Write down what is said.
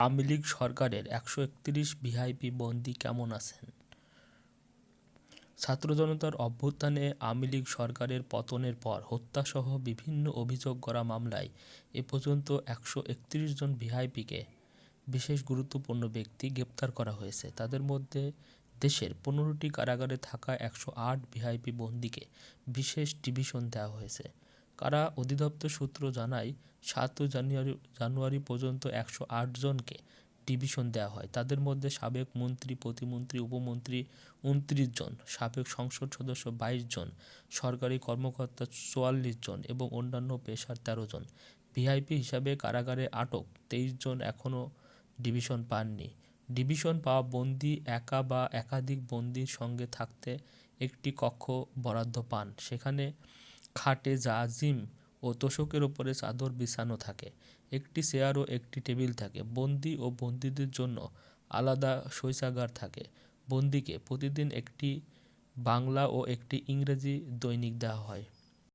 আওয়ামী লীগ সরকারের একশো একত্রিশ ভিআইপি বন্দী কেমন আছেন? ছাত্র জনতার অভ্যুত্থানে আওয়ামী লীগ সরকারের পতনের পর হত্যাসহ বিভিন্ন অভিযোগ করা মামলায় এ পর্যন্ত একশো একত্রিশ জন ভিআইপিকে বিশেষ গুরুত্বপূর্ণ ব্যক্তি গ্রেপ্তার করা হয়েছে। তাদের মধ্যে দেশের পনেরোটি কারাগারে থাকা একশো আট ভিআইপি বন্দীকে বিশেষ ডিভিশন দেওয়া হয়েছে। কারা অধিদপ্তর সূত্র জানায়, সাত জানুয়ারি জানুয়ারি পর্যন্ত একশো আট জনকে ডিভিশন দেওয়া হয়। তাদের মধ্যে সাবেক মন্ত্রী, প্রতিমন্ত্রী, উপমন্ত্রী উনত্রিশ জন, সাবেক সংসদ সদস্য বাইশ জন, সরকারি কর্মকর্তা চুয়াল্লিশ জন এবং অন্যান্য পেশার তেরো জন। ভিআইপি হিসাবে কারাগারে আটক তেইশ জন এখনও ডিভিশন পাননি। ডিভিশন পাওয়া বন্দি একা বা একাধিক বন্দির সঙ্গে থাকতে একটি কক্ষ বরাদ্দ পান। সেখানে খাটে জাজিম ও তোশকের ওপরে চাদর বিছানো থাকে। একটি চেয়ার ও একটি টেবিল থাকে। বন্দি ও বন্দীদের জন্য আলাদা শৌচাগার থাকে। বন্দিকে প্রতিদিন একটি বাংলা ও একটি ইংরেজি দৈনিক দেওয়া হয়।